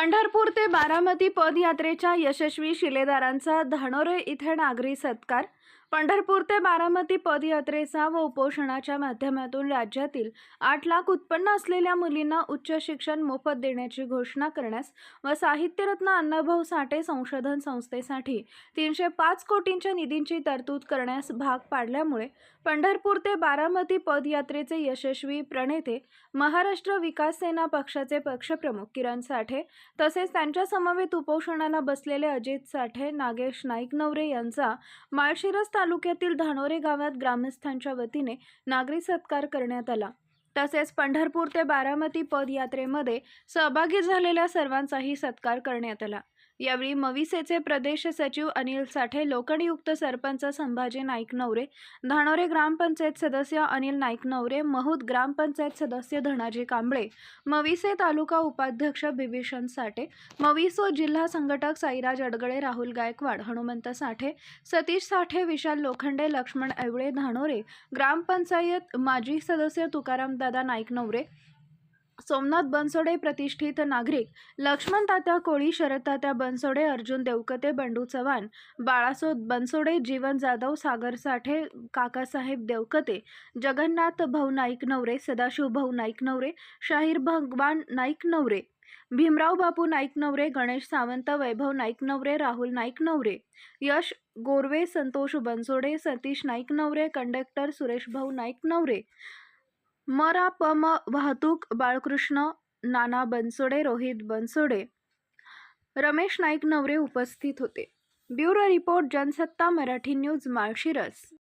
पंढरपूर ते बारामती पदयात्रेच्या यशस्वी शिलेदारांचा धानोरे इथे नागरी सत्कार पंढरपूर ते बारामती पदयात्रेचा व उपोषणाच्या माध्यमातून राज्यातील आठ लाख उत्पन्न असलेल्या मुलींना उच्च शिक्षण मोफत देण्याची घोषणा करण्यास व साहित्यरत्न अण्णाभाऊ साठे संशोधन संस्थेसाठी तीनशे पाच कोटींच्या निधींची तरतूद करण्यास भाग पाडल्यामुळे पंढरपूर ते बारामती पदयात्रेचे यशस्वी प्रणेते महाराष्ट्र विकास सेना पक्षाचे पक्षप्रमुख किरण साठे तसेच त्यांच्या समवेत उपोषणाला बसलेले अजित साठे नागेश नाईक नवरे यांचा माळशिरस तालुक्यातील धानोरे गावात ग्रामस्थांच्या वतीने नागरी सत्कार करण्यात आला. तसेच पंढरपूर ते बारामती पदयात्रेमध्ये सहभागी झालेल्या सर्वांचाही सत्कार करण्यात आला. यावेळी मविसेचे प्रदेश सचिव अनिल साठे लोकनियुक्त सरपंच संभाजी नाईक नवरे धानोरे ग्रामपंचायत सदस्य अनिल नाईक नवरे महूद ग्रामपंचायत सदस्य धनाजी कांबळे मविसे तालुका उपाध्यक्ष बिभीषण साठे मविसो जिल्हा संघटक साईराज अडगळे राहुल गायकवाड हनुमंत साठे सतीश साठे विशाल लोखंडे लक्ष्मण ऐवळे धानोरे ग्रामपंचायत माजी सदस्य तुकाराम दादा नाईक नवरे सोमनाथ बनसोडे प्रतिष्ठित नागरिक लक्ष्मण तात्या कोळी शरद तात्या बनसोडे अर्जुन देवकते बंडू चव्हाण बाळासो बनसोडे जीवन जाधव सागर साठे काकासाहेब देवकते जगन्नाथ भाऊ नाईक नवरे सदाशिव भाऊ नाईक नवरे शाहीर भगवान नाईक नवरे भीमराव बापू नाईक नवरे गणेश सावंत वैभव नाईक नवरे राहुल नाईक नवरे यश गोरवे संतोष बनसोडे सतीश नाईक नवरे कंडक्टर सुरेश भाऊ नाईक नवरे मरा पम वाहतूक बाळकृष्ण नाना बनसोडे रोहित बनसोडे. रमेश नाईक नवरे उपस्थित होते. Bureau report Jansatta Marathi news Malshiras.